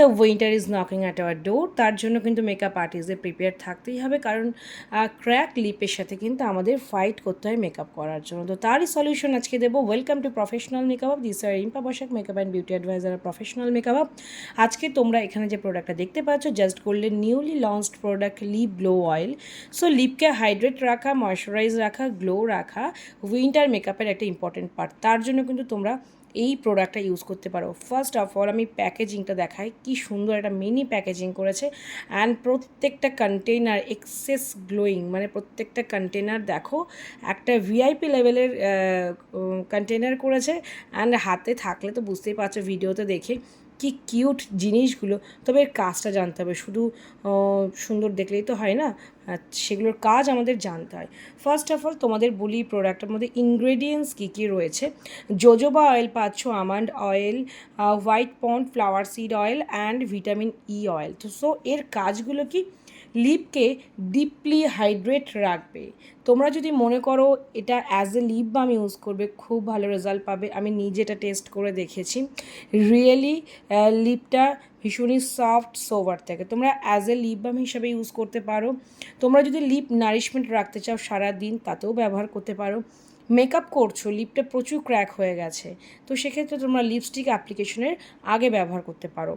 The winter is knocking at our door তার জন্য কিন্তু মেকআপ আর্টিস্টদের প্রিপেয়ার থাকতেই হবে, কারণ ক্র্যাক লিপের সাথে কিন্তু আমাদের ফাইট করতে হয় মেকআপ করার জন্য। তো তারই সলিউশন আজকে দেবো। Welcome to professional makeup this R Impa Basak makeup and beauty adviser professional makeup আজকে তোমরা এখানে যে প্রোডাক্টটা দেখতে পাচ্ছ জাস্ট করলে newly launched product lip glow oil so লিপকে hydrate রাখা ময়শ্চারাইজ রাখা গ্লো রাখা উইন্টার মেকআপের একটা ইম্পর্টেন্ট পার্ট তার জন্য কিন্তু তোমরা এই প্রোডাক্টটা ইউজ করতে পারো। ফার্স্ট অফ অল আমি প্যাকেজিংটা দেখাই, কি সুন্দর একটা মিনি প্যাকেজিং করেছে। অ্যান্ড প্রত্যেকটা কন্টেনার এক্সেস গ্লোয়িং মানে প্রত্যেকটা কন্টেনার দেখো, একটা ভিআইপি লেভেলের কন্টেনার করেছে। অ্যান্ড হাতে থাকলে তো বুঝতেই পারছ ভিডিওতে দেখে কি কিউট জিনিসগুলো। তবে এর কাজটা জানতে হবে, শুধু সুন্দর দেখলেই তো হয় না। সেগুলোর কাজ আমাদের জানতে হয়। ফার্স্ট অফ অল তোমাদের বলি প্রোডাক্টের মধ্যে ইনগ্রেডিয়েন্টস কী কী রয়েছে? জোজোবা অয়েল পাচ্ছ almond oil white pond flower seed oil and vitamin E oil তো সো এর কাজগুলো কি? লিপকে ডিপলি হাইড্রেট রাখবে। তোমরা যদি মনে করো এটা as a lip balm use করবে, খুব ভালো রেজাল্ট পাবে। আমি নিজে এটা টেস্ট করে দেখেছি। রিয়েলি লিপটা ভীষণই সফট সোভার থাকে। তোমরা অ্যাজ এ লিপ বাম হিসাবে ইউজ করতে পারো। তোমরা যদি লিপ নারিশমেন্ট রাখতে চাও সারা দিন তাতেও ব্যবহার করতে পারো। মেকআপ করছ লিপটা প্রচুর ক্র্যাক হয়ে গেছে। তো সেক্ষেত্রে তোমরা লিপস্টিক অ্যাপ্লিকেশনের আগে ব্যবহার করতে পারো।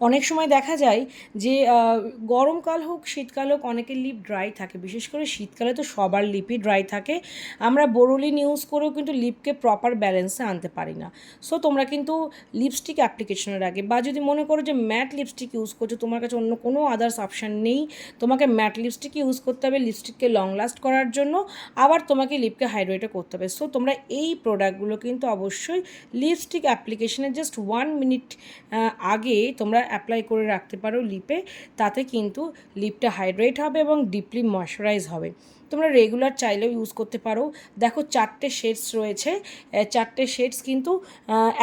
অনেক সময় দেখা যায় যে গরমকাল হোক, শীতকাল হোক, অনেকের লিপ ড্রাই থাকে। বিশেষ করে শীতকালে তো সবার লিপই ড্রাই থাকে। আমরা বোরোলিন ইউজ করেও কিন্তু লিপকে প্রপার ব্যালেন্সে আনতে পারি না। সো তোমরা কিন্তু লিপস্টিক অ্যাপ্লিকেশনের আগে বা যদি মনে করো যে ম্যাট লিপস্টিক ইউজ করছ, তোমার কাছে অন্য কোনো আদার্স অপশান নেই, তোমাকে ম্যাট লিপস্টিক ইউজ করতে হবে লিপস্টিককে লং লাস্ট করার জন্য। আবার তোমাকে লিপকে হাইড্রেটও করতে হবে। সো তোমরা এই প্রোডাক্টগুলো কিন্তু অবশ্যই লিপস্টিক অ্যাপ্লিকেশনের জাস্ট ওয়ান মিনিট আগে তোমরা অ্যাপ্লাই করে রাখতে পারো লিপে তাতে কিন্তু লিপটা হাইড্রেট হবে এবং ডিপলি ময়শ্চারাইজ হবে। তোমরা রেগুলার চাইলেও ইউজ করতে পারো। দেখো চারটে শেডস রয়েছে। চারটে শেডস কিন্তু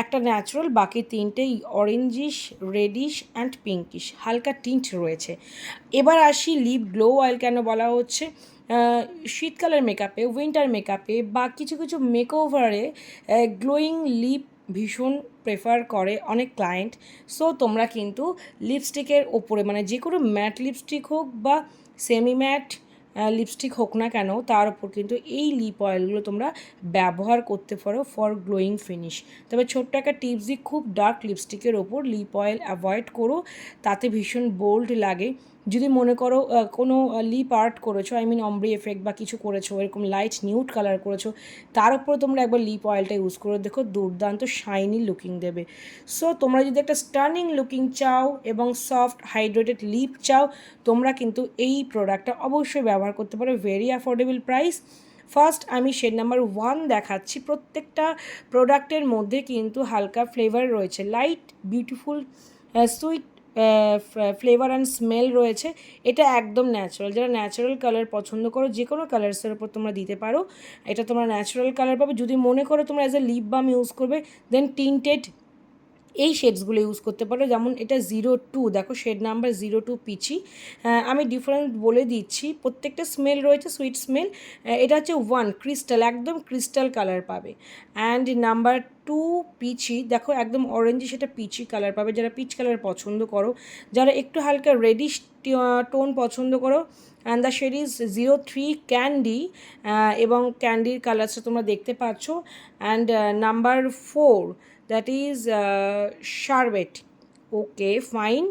একটা ন্যাচারাল বাকি তিনটে অরেঞ্জিশ রেডিশ অ্যান্ড পিঙ্কিশ হালকা টিন্ট রয়েছে। এবার আসি লিপ গ্লো অয়েল কেন বলা হচ্ছে? শীতকালের মেকআপে উইন্টার মেকআপে বা কিছু কিছু মেকওভারে গ্লোয়িং লিপ ভীষণ প্রেফার করে অনেক ক্লায়েন্ট সো তোমরা কিন্তু লিপস্টিকের ওপরে মানে যে কোনো ম্যাট লিপস্টিক হোক বা সেমি ম্যাট লিপস্টিক হোক না কেন, তার উপর কিন্তু এই লিপ অয়েলগুলো তোমরা ব্যবহার করতে পারো ফর গ্লোয়িং ফিনিশ তবে ছোট্ট একটা টিপস দিই খুব ডার্ক লিপস্টিকের ওপর লিপ অয়েল অ্যাভয়েড করো, তাতে ভীষণ বোল্ড লাগে। যদি মনে করো কোনো লিপ আর্ট করেছ আই মিন অম্ব্রি এফেক্ট বা কিছু করেছ, এরকম লাইট নিউট কালার করেছ, তার উপরে তোমরা একবার লিপ অয়েলটা ইউজ করে দেখো, দুর্দান্ত শাইনি লুকিং দেবে। সো তোমরা যদি একটা স্টার্নিং লুকিং চাও এবং সফট হাইড্রেটেড লিপ চাও, তোমরা কিন্তু এই প্রোডাক্টটা অবশ্যই ব্যবহার করতে পারো ভেরি অ্যাফোর্ডেবল প্রাইস ফার্স্ট আমি শেড নাম্বার ওয়ান দেখাচ্ছি, প্রত্যেকটা প্রোডাক্টের মধ্যে কিন্তু হালকা ফ্লেভার রয়েছে light beautiful sweet flavour and smell রয়েছে, এটা একদম ন্যাচারাল যারা ন্যাচারাল কালার পছন্দ করো, যে কোনো কালার্সের ওপর তোমরা দিতে পারো। এটা তোমরা ন্যাচারাল কালার পাবে। যদি মনে করো তোমরা as a lip balm use করবে দেন টিন্টেড এই শেডসগুলো ইউজ করতে পারো। যেমন এটা জিরো টু দেখো shade number zero two peachy আমি ডিফারেন্ট বলে দিচ্ছি, প্রত্যেকটা স্মেল রয়েছে সুইট স্মেল এটা হচ্ছে ওয়ান ক্রিস্টাল একদম ক্রিস্টাল কালার পাবে। অ্যান্ড নাম্বার টু পিচি দেখো একদম অরেঞ্জে সেটা পিচি কালার পাবে। যারা পিচ কালার পছন্দ করো, যারা একটু হালকা রেডিশ টোন পছন্দ করো and the shade is zero three candy এবং ক্যান্ডির কালারসটা তোমরা দেখতে পাচ্ছ। And number four that is sherbet okay fine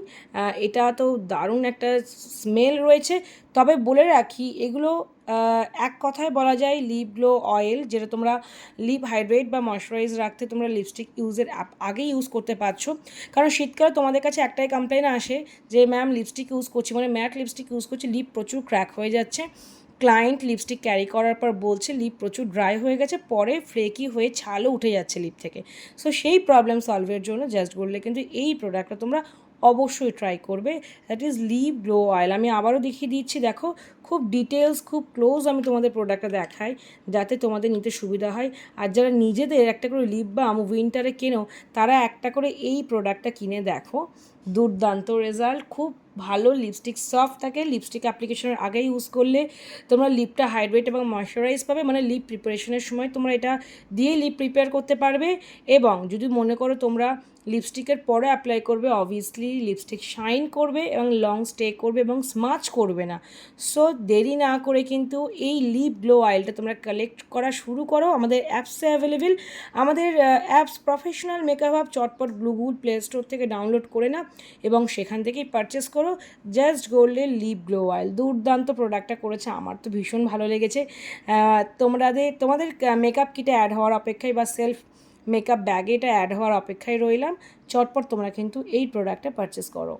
এটা তো দারুণ একটা স্মেল রয়েছে। তবে বলে রাখি, এগুলো এক কথায় বলা যায় লিপ গ্লো অয়েল যেটা তোমরা লিপ হাইড্রেট বা ময়শ্চারাইজ রাখতে তোমরা লিপস্টিক ইউজের অ্যাপ আগে ইউজ করতে পারছ। কারণ শীতকালে তোমাদের কাছে একটাই কমপ্লেন আসে যে ম্যাম লিপস্টিক ইউজ করছি। মানে ম্যাট লিপস্টিক ইউজ করছি লিপ প্রচুর ক্র্যাক হয়ে যাচ্ছে। ক্লায়েন্ট লিপস্টিক ক্যারি করার পর বলছে লিপ প্রচুর ড্রাই হয়ে গেছে, পরে ফ্লেকি হয়ে ছালও উঠে যাচ্ছে লিপ থেকে। সো সেই প্রবলেম সলভের জন্য জাস্ট বললে কিন্তু এই প্রোডাক্টটা তোমরা অবশ্যই ট্রাই করবে। That is lip glow oil আমি আবারও দেখিয়ে দিচ্ছি, দেখো, খুব ডিটেলস খুব ক্লোজ আমি তোমাদের প্রোডাক্টটা দেখাই, যাতে তোমাদের নিতে সুবিধা হয়। আর যারা নিজেদের একটা করে লিপ বাম উইন্টারে কেনো, তারা একটা করে এই প্রোডাক্টটা কিনে দেখো। দুর্দান্ত রেজাল্ট খুব ভালো লিপস্টিক সফট থাকে লিপস্টিক অ্যাপ্লিকেশনের আগে ইউজ করলে তোমরা লিপটা হাইড্রেট এবং ময়শ্চারাইজ পাবে। মানে লিপ প্রিপারেশনের সময় তোমরা এটা দিয়ে লিপ প্রিপেয়ার করতে পারবে এবং যদি মনে করো তোমরা লিপস্টিকের পরে অ্যাপ্লাই করবে অবভিয়াসলি লিপস্টিক শাইন করবে এবং লং স্টে করবে এবং স্মাচ করবে না। সো দেরি না করে কিন্তু এই লিপ গ্লো অয়েলটা তোমরা কালেক্ট করা শুরু করো। আমাদের অ্যাপসে অ্যাভেলেবেল আমাদের অ্যাপস প্রফেশনাল মেকআপ অ্যাপ চটপট গুগল প্লে স্টোর থেকে ডাউনলোড করে না এবং সেখান থেকেই পারচেস করো। জাস্ট গোল্ডের লিপ গ্লো অয়েল দুর্দান্ত প্রোডাক্টটা করেছে। আমার তো ভীষণ ভালো লেগেছে। আহ, তোমাদের তোমাদের মেকআপ কিটে অ্যাড হওয়ার অপেক্ষায় বা সেলফ মেকআপ ব্যাগে এটা অ্যাড হওয়ার অপেক্ষায় রইলাম। চটপট তোমরা কিন্তু এই প্রোডাক্টটা পারচেস করো।